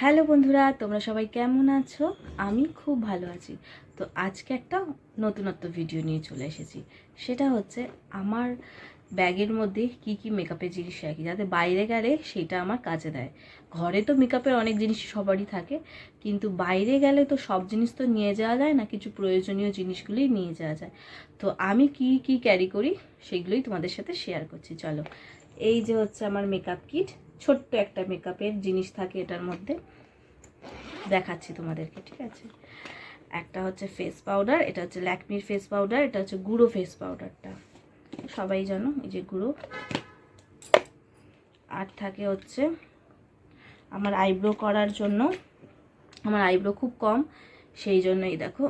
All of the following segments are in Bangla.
হ্যালো বন্ধুরা, তোমরা সবাই কেমন আছো? আমি খুব ভালো আছি। তো আজকে একটা নতুনত্ব ভিডিও নিয়ে চলে এসেছি। সেটা হচ্ছে আমার ব্যাগের মধ্যে কি কি মেকআপের জিনিস রাখি, যাতে বাইরে গেলে সেটা আমার কাজে দেয়। ঘরে তো মেকআপের অনেক জিনিস সবারই থাকে, কিন্তু বাইরে গেলে তো সব জিনিস তো নিয়ে যাওয়া যায় না, কিছু প্রয়োজনীয় জিনিসগুলোই নিয়ে যাওয়া যায়। তো আমি কি কি ক্যারি করি, সেগুলোই তোমাদের সাথে শেয়ার করছি। চলো, এই যে হচ্ছে আমার মেকআপ কিট ছোট্ট একটা মেকআপের জিনিস থাকে এটার মধ্যে। দেখাচ্ছি তোমাদেরকে, ঠিক আছে? একটা হচ্ছে ফেস পাউডার এটা হচ্ছে ল্যাকমির ফেস পাউডার এটা হচ্ছে গুঁড়ো ফেস পাউডারটা সবাই জানো এই যে গুঁড়ো। আর থাকে হচ্ছে আমার আইব্রো করার জন্য, আমার আইব্রো খুব কম, সেই জন্য এই দেখো,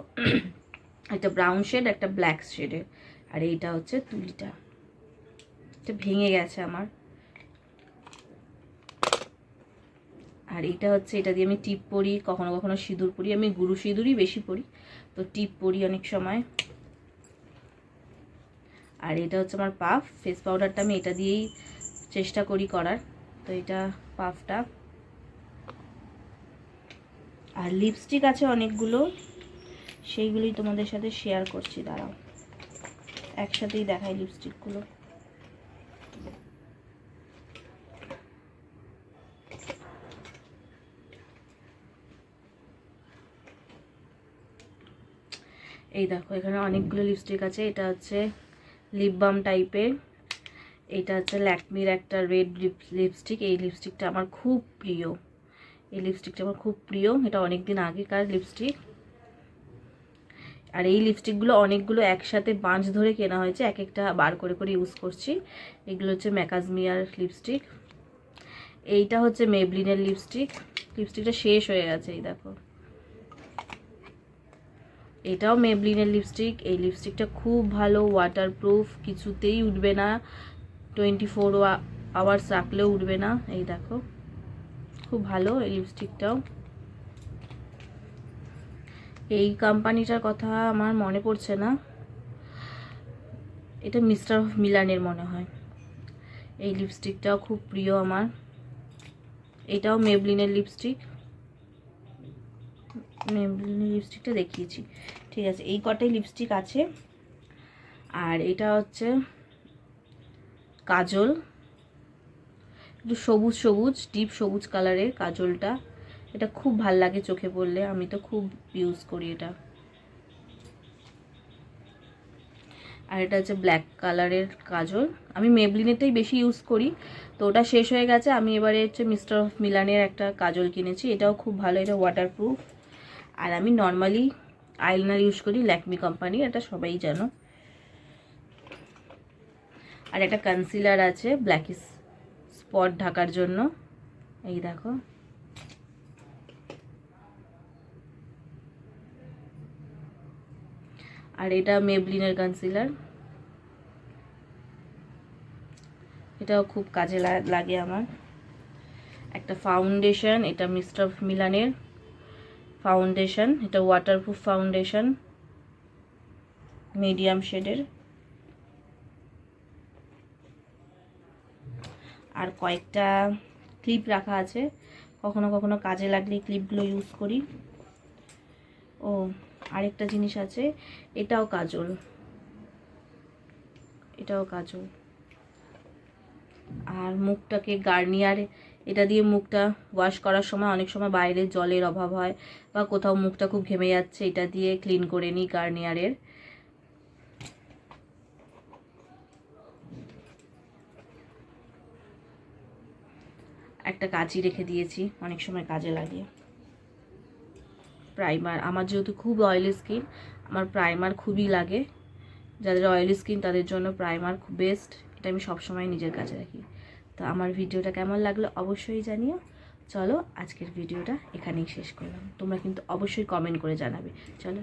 একটা ব্রাউন শেড একটা ব্ল্যাক শেডের আর এইটা হচ্ছে তুলিটা। এটা ভেঙে গেছে আমার। আর এটা হচ্ছে, এটা দিয়ে আমি টিপ পরি, কখনো কখনো সিঁদুর পরি, আমি গুরু সিঁদুরই বেশি পরি। তো টিপ পরি অনেক সময়। আর এটা হচ্ছে আমার পাফ ফেস পাউডারটা আমি এটা দিয়েই চেষ্টা করি করার। তো এটা পাফটা। আর লিপস্টিক আছে অনেকগুলো, সেইগুলোই তোমাদের সাথে শেয়ার করছি, দাঁড়াও। একসাথেই দেখাই লিপস্টিকগুলো এই দেখো, এখানে অনেকগুলো লিপস্টিক আছে। এটা হচ্ছে লিপ বাম টাইপের এটা হচ্ছে ল্যাকমির একটা রেড লিপ লিপস্টিক এই লিপস্টিকটা আমার খুব প্রিয়। এই লিপস্টিকটা আমার খুব প্রিয়। এটা অনেক দিন আগেকার লিপস্টিক আর এই লিপস্টিকগুলো অনেকগুলো একসাথে বাঁচ ধরে কেনা হয়েছে। এক একটা বার করে করে ইউজ করছি। এগুলো হচ্ছে ম্যাকাজমিয়ার লিপস্টিক এইটা হচ্ছে মেবলিনের লিপস্টিক লিপস্টিকটা শেষ হয়ে গেছে, এই দেখো। এটাও মেবলিনের লিপস্টিক এই লিপস্টিকটা খুব ভালো ওয়াটারপ্রুফ কিছুতেই উঠবে না। টোয়েন্টি ফোর আওয়ার্স রাখলেও উঠবে না। এই দেখো, খুব ভালো এই লিপস্টিকটাও এই কোম্পানিটার কথা আমার মনে পড়ছে না। এটা মিস্টার মিলানের মনে হয়। এই লিপস্টিকটাও খুব প্রিয় আমার। এটাও মেবলিনের লিপস্টিক লিপস্টিকটা দেখিয়েছি। ঠিক আছে, এই কটাই লিপস্টিক আছে। আর এটা হচ্ছে কাজল। একটু সবুজ সবুজ ডিপ সবুজ কালারের কাজলটা। এটা খুব ভালো লাগে চোখে পড়লে, আমি তো খুব ইউজ করি এটা। আর এটা হচ্ছে ব্ল্যাক কালারের কাজল। আমি মেবলিনেরটাই বেশি ইউজ করি। তো ওটা শেষ হয়ে গেছে, আমি এবারে হচ্ছে মিস্টার অফ মিলানের একটা কাজল কিনেছি। এটাও খুব ভালো, এটা ওয়াটারপ্রুফ আর আমি নর্মালি আইলাইনার ইউজ করি ল্যাকমি কোম্পানি এটা সবাই জানো। আর একটা কনসিলার আছে ব্ল্যাক স্পট ঢাকার জন্য। এই দেখো। আর এটা মেবলিনের কনসিলার এটাও খুব কাজে লাগে আমার। একটা ফাউন্ডেশন এটা মিস্টার মিলানের ফাউন্ডেশন এটা ওয়াটারপ্রুফ ফাউন্ডেশন মিডিয়াম শেডের আর কয়েকটা ক্লিপ রাখা আছে, কখনো কখনো কাজে লাগলে ক্লিপগুলো ইউজ করি। ও, আরেকটা জিনিস আছে, এটাও কাজল। এটাও কাজল। আর মুখটাকে গার্নিয়ার এটা দিয়ে মুখটা ওয়াশ করার সময় অনেক সময় বাইরে জলের অভাব হয় বা কোথাও মুখটা খুব ঘেমে যাচ্ছে, এটা দিয়ে ক্লিন করে নিই গার্নিয়ারের একটা কাঁচি রেখে দিয়েছি, অনেক সময় কাজে লাগে। প্রাইমার আমার যেহেতু খুব অয়েলি স্কিন আমার প্রাইমার খুবই লাগে। যাদের অয়েলি স্কিন তাদের জন্য প্রাইমার খুব বেস্ট এটা আমি সবসময় নিজের কাছে রাখি। তো আমার ভিডিওটা কেমন লাগল অবশ্যই জানিও। চলো আজকের ভিডিওটা এখানেই শেষ করলাম। তোমরা কিন্তু অবশ্যই কমেন্ট করে জানাবে। চলো